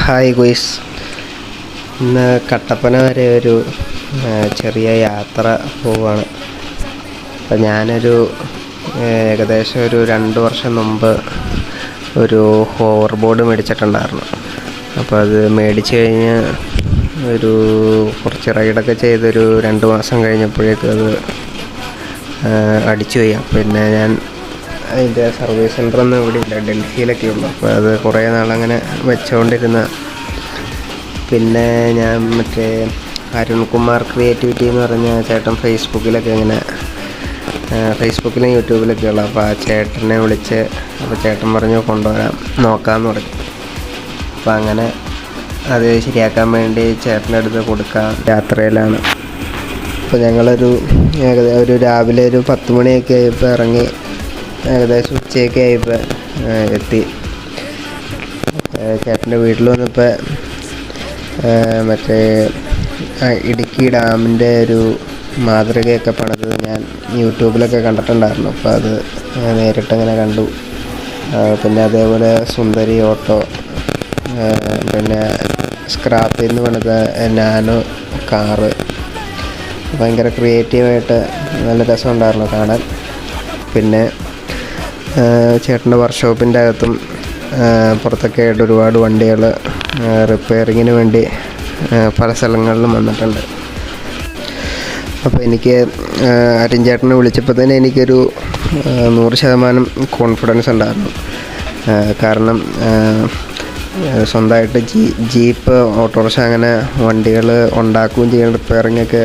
Hi guys ഇന്ന് കട്ടപ്പന വരെ ഒരു ചെറിയ യാത്ര പോവുകയാണ് അപ്പം ഞാനൊരു ഏകദേശം ഒരു രണ്ട് വർഷം മുമ്പ് ഒരു ഹോവർ ബോർഡ് മേടിച്ചിട്ടുണ്ടായിരുന്നു. അപ്പോൾ അത് മേടിച്ച് കഴിഞ്ഞ് ഒരു കുറച്ച് റൈഡൊക്കെ ചെയ്തൊരു രണ്ട് മാസം കഴിഞ്ഞപ്പോഴേക്കും അത് അടിച്ചു പോയി പിന്നെ ഞാൻ അതിന്റെ സർവീസ് സെന്ററൊന്നും ഇവിടെ ഇല്ല ഡൽഹിയിലൊക്കെ ഉള്ളു. അപ്പോൾ അത് കുറേ നാളങ്ങനെ വെച്ചുകൊണ്ടിരുന്ന പിന്നെ ഞാൻ മറ്റേ അരുൺകുമാർ ക്രിയേറ്റിവിറ്റി എന്ന് പറഞ്ഞ ചേട്ടൻ ഫേസ്ബുക്കിലൊക്കെ ഇങ്ങനെ ഫേസ്ബുക്കിലും യൂട്യൂബിലൊക്കെ ഉള്ള. അപ്പോൾ ആ ചേട്ടനെ വിളിച്ച് അപ്പോൾ ചേട്ടൻ പറഞ്ഞു കൊണ്ടുവരാം നോക്കാമെന്ന് പറഞ്ഞു. അപ്പോൾ അങ്ങനെ അത് ശരിയാക്കാൻ വേണ്ടി ചേട്ടന്റെ അടുത്ത് കൊടുക്കാൻ യാത്രയിലാണ് അപ്പോൾ ഞങ്ങളൊരു ഒരു രാവിലെ ഒരു പത്ത് മണിയൊക്കെ ആയപ്പോൾ ഇറങ്ങി ഏകദേശം ഉച്ചയൊക്കെ ആയപ്പോൾ എത്തി. ചേട്ടന്റെ വീട്ടിൽ വന്നപ്പോൾ മറ്റേ ഇടുക്കി ഡാമിന്റെ ഒരു മാതൃകയൊക്കെ പണിത് ഞാൻ യൂട്യൂബിലൊക്കെ കണ്ടിട്ടുണ്ടായിരുന്നു. അപ്പോൾ അത് നേരിട്ടങ്ങനെ കണ്ടു. പിന്നെ അതേപോലെ സുന്ദരി ഓട്ടോ പിന്നെ സ്ക്രാപ്പിൽ നിന്ന് പണിത നാനോ കാറ്. ഭയങ്കര ക്രിയേറ്റീവായിട്ട് നല്ല രസമുണ്ടായിരുന്നു കാണാൻ. പിന്നെ ചേട്ടന്റെ വർക്ക്ഷോപ്പിന്റെ അകത്തും പുറത്തൊക്കെ ആയിട്ട് ഒരുപാട് വണ്ടികൾ റിപ്പയറിങ്ങിന് വേണ്ടി പല സ്ഥലങ്ങളിലും വന്നിട്ടുണ്ട്. അപ്പോൾ എനിക്ക് അരിഞ്ചേട്ടനെ വിളിച്ചപ്പോൾ തന്നെ എനിക്കൊരു നൂറ് ശതമാനം കോൺഫിഡൻസ് ഉണ്ടായിരുന്നു. കാരണം സ്വന്തമായിട്ട് ജീ ജീപ്പ് ഓട്ടോറിക്ഷ അങ്ങനെ വണ്ടികൾ ഉണ്ടാക്കുകയും ചെയ്യുന്ന റിപ്പയറിങ്ങൊക്കെ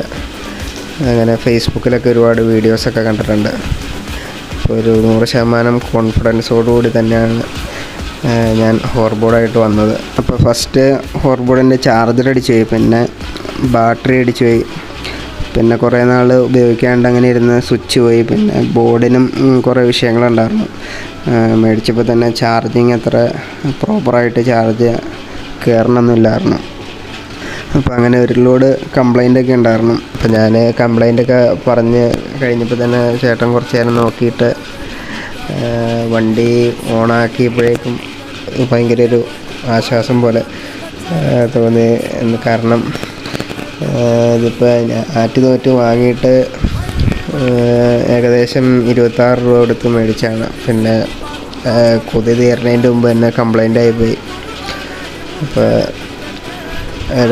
അങ്ങനെ ഫേസ്ബുക്കിലൊക്കെ ഒരുപാട് വീഡിയോസൊക്കെ കണ്ടിട്ടുണ്ട്. ഒരു നൂറ് ശതമാനം കോൺഫിഡൻസോടുകൂടി തന്നെയാണ് ഞാൻ ഹോർബോർഡായിട്ട് വന്നത്. അപ്പോൾ ഫസ്റ്റ് ഹോർബോർഡിന്റെ ചാർജർ അടിച്ചു പോയി പിന്നെ ബാറ്ററി അടിച്ചു പോയി. പിന്നെ കുറേ നാൾ ഉപയോഗിക്കാണ്ട് അങ്ങനെ ഇരുന്ന് സ്വിച്ച് പോയി പിന്നെ ബോർഡിനും കുറേ വിഷയങ്ങളുണ്ടായിരുന്നു. മേടിച്ചപ്പോൾ തന്നെ ചാർജിങ് അത്ര പ്രോപ്പറായിട്ട് ചാർജ് കയറണമെന്നില്ലായിരുന്നു അപ്പോൾ അങ്ങനെ ഒരു ലോഡ് കംപ്ലൈന്റ് ഒക്കെ ഉണ്ടായിരുന്നു. അപ്പോൾ ഞാൻ കംപ്ലൈന്റ് ഒക്കെ പറഞ്ഞ് കഴിഞ്ഞപ്പോൾ തന്നെ ചേട്ടൻ കുറച്ച് നേരം നോക്കിയിട്ട് വണ്ടി ഓണാക്കിയപ്പോഴേക്കും ഭയങ്കര ഒരു ആശ്വാസം പോലെ തോന്നി. കാരണം? ഇതിപ്പോൾ ആറ്റ് തോറ്റ് വാങ്ങിയിട്ട് ഏകദേശം ഇരുപത്താറ് രൂപ കൊടുത്ത് മേടിച്ചാണ്. പിന്നെ കൊതി തീരണേന്റെ മുമ്പ് തന്നെ കംപ്ലൈന്റ് ആയിപ്പോയി അപ്പോൾ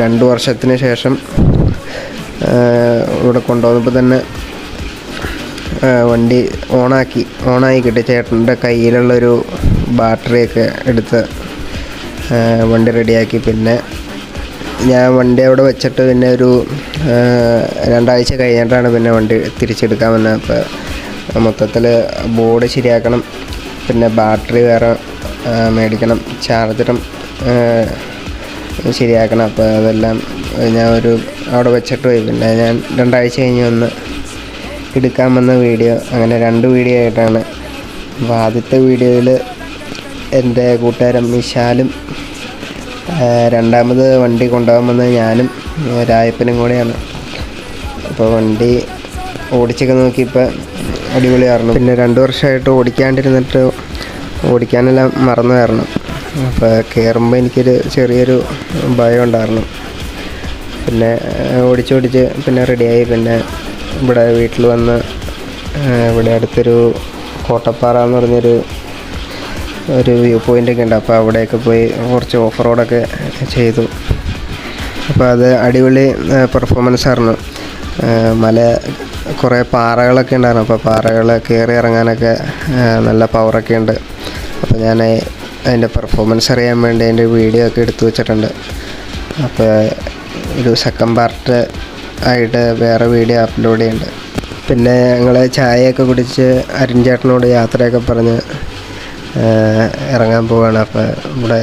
രണ്ട് വർഷത്തിന് ശേഷം ഇവിടെ കൊണ്ടുവന്നപ്പോൾ തന്നെ വണ്ടി ഓണാക്കി ഓണായി കിട്ടി. ചേട്ടന്റെ കയ്യിലുള്ളൊരു ബാറ്ററിയൊക്കെ എടുത്ത് വണ്ടി റെഡിയാക്കി. പിന്നെ ഞാൻ വണ്ടി അവിടെ വെച്ചിട്ട് പിന്നെ ഒരു രണ്ടാഴ്ച കഴിഞ്ഞിട്ടാണ് പിന്നെ വണ്ടി തിരിച്ചെടുക്കാൻ വന്നത് അപ്പോൾ മൊത്തത്തിൽ ബോർഡ് ശരിയാക്കണം. പിന്നെ ബാറ്ററി വേറെ മേടിക്കണം. ചാർജറും ശരിയാക്കണം. അപ്പോൾ അതെല്ലാം ഞാൻ ഒരു അവിടെ വെച്ചിട്ട് പോയി. പിന്നെ ഞാൻ രണ്ടാഴ്ച കഴിഞ്ഞ് വന്ന് എടുക്കാൻ വന്ന വീഡിയോ അങ്ങനെ രണ്ട് വീഡിയോ ആയിട്ടാണ്. അപ്പോൾ ആദ്യത്തെ വീഡിയോയിൽ എന്റെ കൂട്ടുകാരൻ വിശാലും രണ്ടാമത് വണ്ടി കൊണ്ടുപോകാൻ വന്നത് ഞാനും രായപ്പനും കൂടെയാണ്. അപ്പോൾ വണ്ടി ഓടിച്ചൊക്കെ നോക്കിയപ്പോൾ അടിപൊളിയായിരുന്നു. പിന്നെ രണ്ട് വർഷമായിട്ട് ഓടിക്കാണ്ടിരുന്നിട്ട് ഓടിക്കാനെല്ലാം മറന്നുമായിരുന്നു അപ്പോൾ കയറുമ്പോൾ എനിക്കൊരു ചെറിയൊരു ഭയം ഉണ്ടായിരുന്നു. പിന്നെ ഓടിച്ചോടിച്ച് പിന്നെ റെഡിയായി പിന്നെ ഇവിടെ വീട്ടിൽ വന്ന് ഇവിടെ അടുത്തൊരു കോട്ടപ്പാറ എന്ന് പറഞ്ഞൊരു ഒരു വ്യൂ പോയിന്റ് ഒക്കെ ഉണ്ട്. അപ്പോൾ അവിടെയൊക്കെ പോയി കുറച്ച് ഓഫ് റോഡൊക്കെ ചെയ്തു. അപ്പോൾ അത് അടിപൊളി പെർഫോമൻസ് ആയിരുന്നു. മല കുറേ പാറകളൊക്കെ ഉണ്ടായിരുന്നു. അപ്പോൾ പാറകൾ കയറി ഇറങ്ങാനൊക്കെ നല്ല പവറൊക്കെ ഉണ്ട്. അപ്പോൾ ഞാൻ അതിന്റെ പെർഫോമൻസ് അറിയാൻ വേണ്ടി അതിന്റെ വീഡിയോ ഒക്കെ എടുത്തു വെച്ചിട്ടുണ്ട്. അപ്പോൾ ഒരു സെക്കൻഡ് പാർട്ട് ആയിട്ട് വേറെ വീഡിയോ അപ്ലോഡ് ചെയ്യുന്നുണ്ട്. പിന്നെ ഞങ്ങൾ ചായയൊക്കെ കുടിച്ച് അരുൺചേട്ടനോട് യാത്രയൊക്കെ പറഞ്ഞ് ഇറങ്ങാൻ പോവാണ്. അപ്പോൾ ഇവിടെ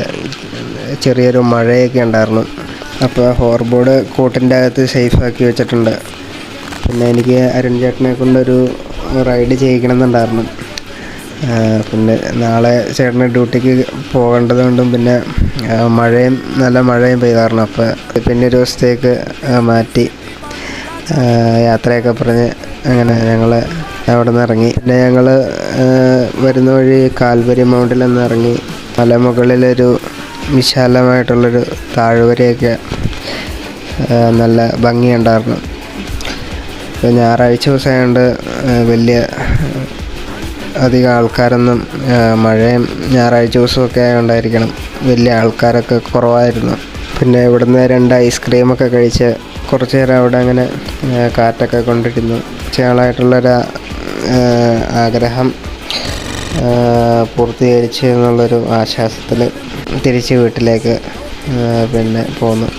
ചെറിയൊരു മഴയൊക്കെ ഉണ്ടായിരുന്നു. അപ്പോൾ ഹോർബോർഡ് കോട്ടിന്റെ അകത്ത് സേഫാക്കി വെച്ചിട്ടുണ്ട്. പിന്നെ എനിക്ക് അരുൺ ചേട്ടനെ കൊണ്ടൊരു റൈഡ് ചെയ്യിക്കണമെന്നുണ്ടായിരുന്നു. ഏഹ് പിന്നെ നാളെ ചേട്ടന് ഡ്യൂട്ടിക്ക് പോകേണ്ടത് കൊണ്ടും പിന്നെ മഴയും നല്ല മഴയും പെയ്തായിരുന്നു. അപ്പോൾ പിന്നെ ഒരു ദിവസത്തേക്ക് മാറ്റി യാത്രയൊക്കെ പറഞ്ഞ് അങ്ങനെ ഞങ്ങൾ അവിടെ നിന്ന് ഇറങ്ങി. പിന്നെ ഞങ്ങൾ വരുന്ന വഴി കാൽവരി മൗണ്ടിൽ നിന്ന് ഇറങ്ങി. മലമുകളിലൊരു വിശാലമായിട്ടുള്ളൊരു താഴ്വരയൊക്കെ നല്ല ഭംഗിയുണ്ടായിരുന്നു. ഞായറാഴ്ച ദിവസമായതുകൊണ്ട് വലിയ അധികം ആൾക്കാരൊന്നും മഴയും ഞായറാഴ്ച ദിവസമൊക്കെ ആയതുകൊണ്ടായിരിക്കണം വലിയ ആൾക്കാരൊക്കെ കുറവായിരുന്നു. പിന്നെ ഇവിടുന്ന് രണ്ട് ഐസ്ക്രീമൊക്കെ കഴിച്ച് കുറച്ച് നേരം അവിടെ അങ്ങനെ കാറ്റൊക്കെ കൊണ്ടിരുന്നു. ചേളായിട്ടുള്ളൊരു ആഗ്രഹം പൂർത്തീകരിച്ചു എന്നുള്ളൊരു ആശ്വാസത്തിൽ തിരിച്ച് വീട്ടിലേക്ക് പിന്നെ പോന്നു.